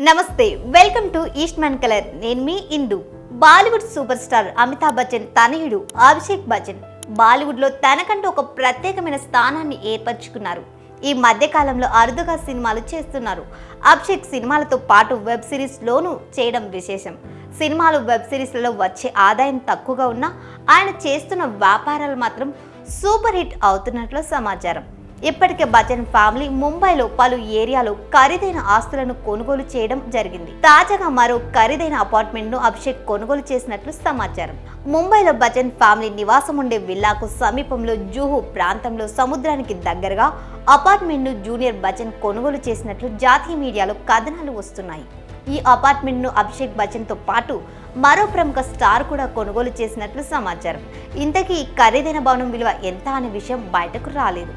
నమస్తే welcome to Eastman colour. నేను మీ ఇందు. Bollywood super star Amitabh Bachchan తనయుడు అభిషేక్ బచ్చన్. బాలీవుడ్లో తనకంటూ ఒక ప్రత్యేకమైన స్థానాన్ని ఏర్పరచుకున్నారు. ఈ మధ్యకాలంలో అరుదుగా సినిమాలు చేస్తున్నారు. అభిషేక్ సినిమాలతో పాటు వెబ్ సిరీస్లోనూ చేయడం విశేషం. సినిమాలు వెబ్ సిరీస్లలో వచ్చే ఆదాయం తక్కువగా ఉన్నా ఆయన చేస్తున్న వ్యాపారాలు మాత్రం సూపర్ హిట్ అవుతున్నట్లు సమాచారం. ఇప్పటికే బచ్చన్ ఫ్యామిలీ ముంబైలో పలు ఏరియాలో ఖరీదైన ఆస్తులను కొనుగోలు చేయడం జరిగింది. తాజాగా మరో ఖరీదైన అపార్ట్మెంట్ను అభిషేక్ కొనుగోలు చేసినట్లు సమాచారం. ముంబైలో బచ్చన్ ఫ్యామిలీ నివాసం ఉండే విల్లాకు సమీపంలో జూహు ప్రాంతంలో సముద్రానికి దగ్గరగా అపార్ట్మెంట్ను జూనియర్ బచ్చన్ కొనుగోలు చేసినట్లు జాతీయ మీడియాలో కథనాలు వస్తున్నాయి. ఈ అపార్ట్మెంట్ను అభిషేక్ బచ్చన్తో పాటు మరో ప్రముఖ స్టార్ కూడా కొనుగోలు చేసినట్లు సమాచారం. ఇంతకీ ఈ ఖరీదైన భవనం విలువ ఎంత అనే విషయం బయటకు రాలేదు.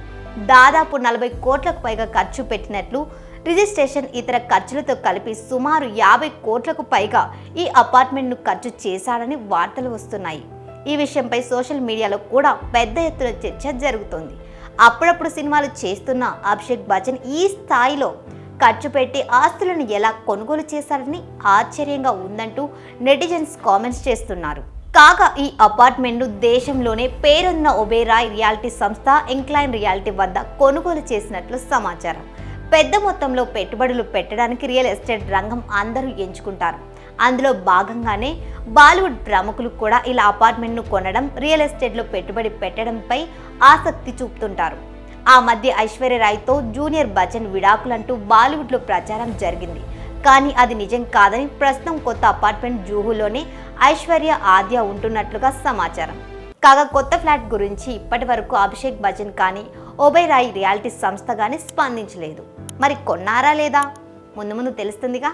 దాదాపు నలభై కోట్లకు పైగా ఖర్చు పెట్టినట్లు రిజిస్ట్రేషన్ ఇతర ఖర్చులతో కలిపి సుమారు యాభై కోట్లకు పైగా ఈ అపార్ట్మెంట్ను ఖర్చు చేశాడని వార్తలు వస్తున్నాయి. ఈ విషయంపై సోషల్ మీడియాలో కూడా పెద్ద ఎత్తున చర్చ జరుగుతోంది. అప్పుడప్పుడు సినిమాలు చేస్తున్న అభిషేక్ బచ్చన్ ఈ స్థాయిలో ఖర్చు పెట్టి ఆస్తులను ఎలా కొనుగోలు చేశారని ఆశ్చర్యంగా ఉందంటూ నెటిజన్స్ కామెంట్స్ చేస్తున్నారు. కాగా ఈ అపార్ట్మెంట్ను దేశంలోనే పేరున్న ఒబేరాయ్ రియాలిటీ సంస్థ ఇంక్లైన్ రియాలిటీ వద్ద కొనుగోలు చేసినట్లు సమాచారం. పెద్ద మొత్తంలో పెట్టుబడులు పెట్టడానికి రియల్ ఎస్టేట్ రంగం అందరూ ఎంచుకుంటారు. అందులో భాగంగానే బాలీవుడ్ ప్రముఖులు కూడా ఇలా అపార్ట్మెంట్ను కొనడం రియల్ ఎస్టేట్లో పెట్టుబడి పెట్టడంపై ఆసక్తి చూపుతుంటారు. ఆ మధ్య ఐశ్వర్యరాయ్తో జూనియర్ బచ్చన్ విడాకులంటూ బాలీవుడ్లో ప్రచారం జరిగింది. కానీ అది నిజం కాదని ప్రస్తుతం కొత్త అపార్ట్మెంట్ జూహులోనే ఐశ్వర్య ఆద్య ఉంటున్నట్లుగా సమాచారం. కాగా కొత్త ఫ్లాట్ గురించి ఇప్పటి వరకు అభిషేక్ బచ్చన్ కానీ ఓబైరాయ్ రియాలిటీ సంస్థ కానీ స్పందించలేదు. మరి కొన్నారా లేదా? ముందు ముందు తెలుస్తుందిగా.